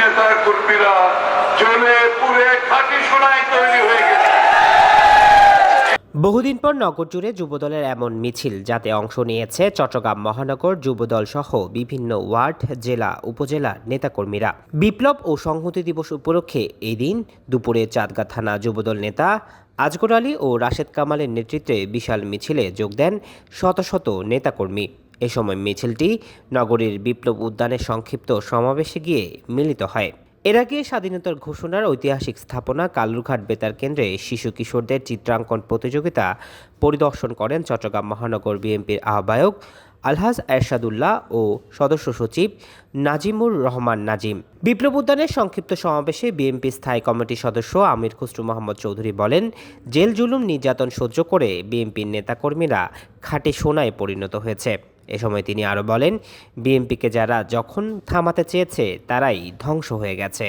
নেতা কর্মীরা জ্বলে পুড়ে খাঁটি সোনায় তৈরি হয়ে গেছে। বহুদিন পর নগর জুড়ে যুবদলের এমন মিছিল, যাতে অংশ নিয়েছে চট্টগ্রাম মহানগর যুবদল সহ বিভিন্ন ওয়ার্ড, জেলা, উপজেলা নেতাকর্মীরা। বিপ্লব ও সংহতি দিবস উপলক্ষে এই দিন দুপুরে চাঁদগা থানা যুবদল নেতা আজগর আলী ও রাশেদ কামালের নেতৃত্বে বিশাল মিছিলে যোগ দেন শত শত নেতাকর্মী। এ সময় মিছিলটি নগরীর বিপ্লব উদ্যানে সংক্ষিপ্ত সমাবেশে গিয়ে মিলিত হয়। এর আগে স্বাধীনতার ঘোষণার ঐতিহাসিক স্থাপনা কালুরঘাট বেতার কেন্দ্রে শিশু কিশোরদের চিত্রাঙ্কন প্রতিযোগিতা পরিদর্শন করেন চট্টগ্রাম মহানগর বিএনপির আহ্বায়ক আলহাজ এরশাদুল্লাহ ও সদস্য সচিব নাজিমুর রহমান নাজিম। বিপ্লব উদ্যানের সংক্ষিপ্ত সমাবেশে বিএনপি স্থায়ী কমিটির সদস্য আমির খুসরু মোহাম্মদ চৌধুরী বলেন, জেল জুলুম নির্যাতন সহ্য করে বিএনপির নেতাকর্মীরা খাটে সোনায় পরিণত হয়েছে। এ সময় তিনি আরও বলেন, বিএনপিকে যারা যখন থামাতে চেয়েছে, তারাই ধ্বংস হয়ে গেছে।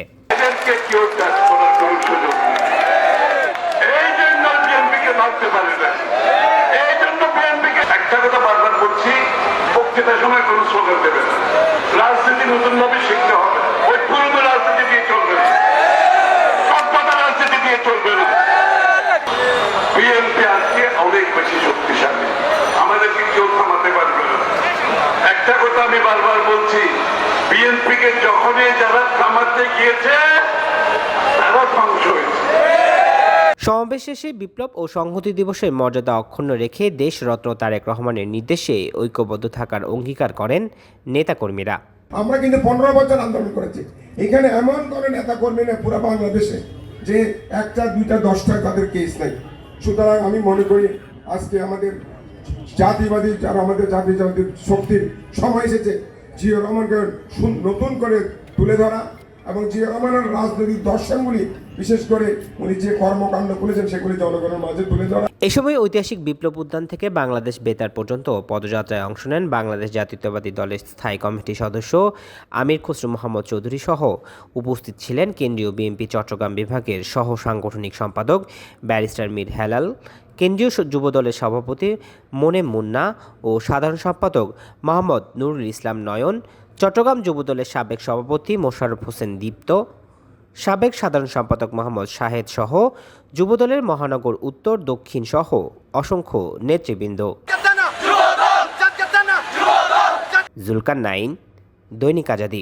বিএনপি আজকে অনেক বেশি আমি বারবার বলছি বিএনপিকে যখনই যারা থামাতে গিয়েছে তারা ধ্বংস হয়েছে। সমাবেশ শেষে বিপ্লব ও সংহতি দিবসের মর্যাদা অক্ষুণ্ণ রেখে দেশরত্ন তারেক রহমানের নির্দেশে ঐক্যবদ্ধ থাকার অঙ্গীকার করেন নেতাকর্মীরা। আমরা কিন্তু পনেরো বছর আন্দোলন করেছি। এখানে এমন কোনো নেতা কর্মী নেই পুরো বাংলাদেশে যে একটা দুইটা দশটা তাদের কেস নাই। সুতরাং আমি মনে করি আজকে আমাদের জাতিবাদী যারা আমাদের জাতি জাতি শক্তির সময় এসেছে জিও রহমানকে নতুন করে তুলে ধরা এবং জিও রহমানের রাজনৈতিক দর্শনগুলি, বিশেষ করে উনি যে কর্মকাণ্ড করেছেন, সেগুলি জনগণের মাঝে তুলে ধরা। এ সময় ঐতিহাসিক বিপ্লব উদ্যান থেকে বাংলাদেশ বেতার পর্যন্ত পদযাত্রায় অংশ নেন বাংলাদেশ জাতীয়তাবাদী দলের স্থায়ী কমিটির সদস্য আমির খসরু মোহাম্মদ চৌধুরী সহ। উপস্থিত ছিলেন কেন্দ্রীয় বিএনপি চট্টগ্রাম বিভাগের সহ সাংগঠনিক সম্পাদক ব্যারিস্টার মীর হেলাল কেন্দ্রীয় স- যুবদলের সভাপতি মনে মুন্না ও সাধারণ সম্পাদক মোহাম্মদ নুরুল ইসলাম নয়ন চট্টগ্রাম যুবদলের সাবেক সভাপতি মোশাররফ হোসেন দীপ্ত সাবেক সাধারণ সম্পাদক মোহাম্মদ শাহেদ সহ যুবদলের মহানগর উত্তর দক্ষিণ সহ অসংখ্য নেতৃবৃন্দ জুলকার নাইন দৈনিক আজাদি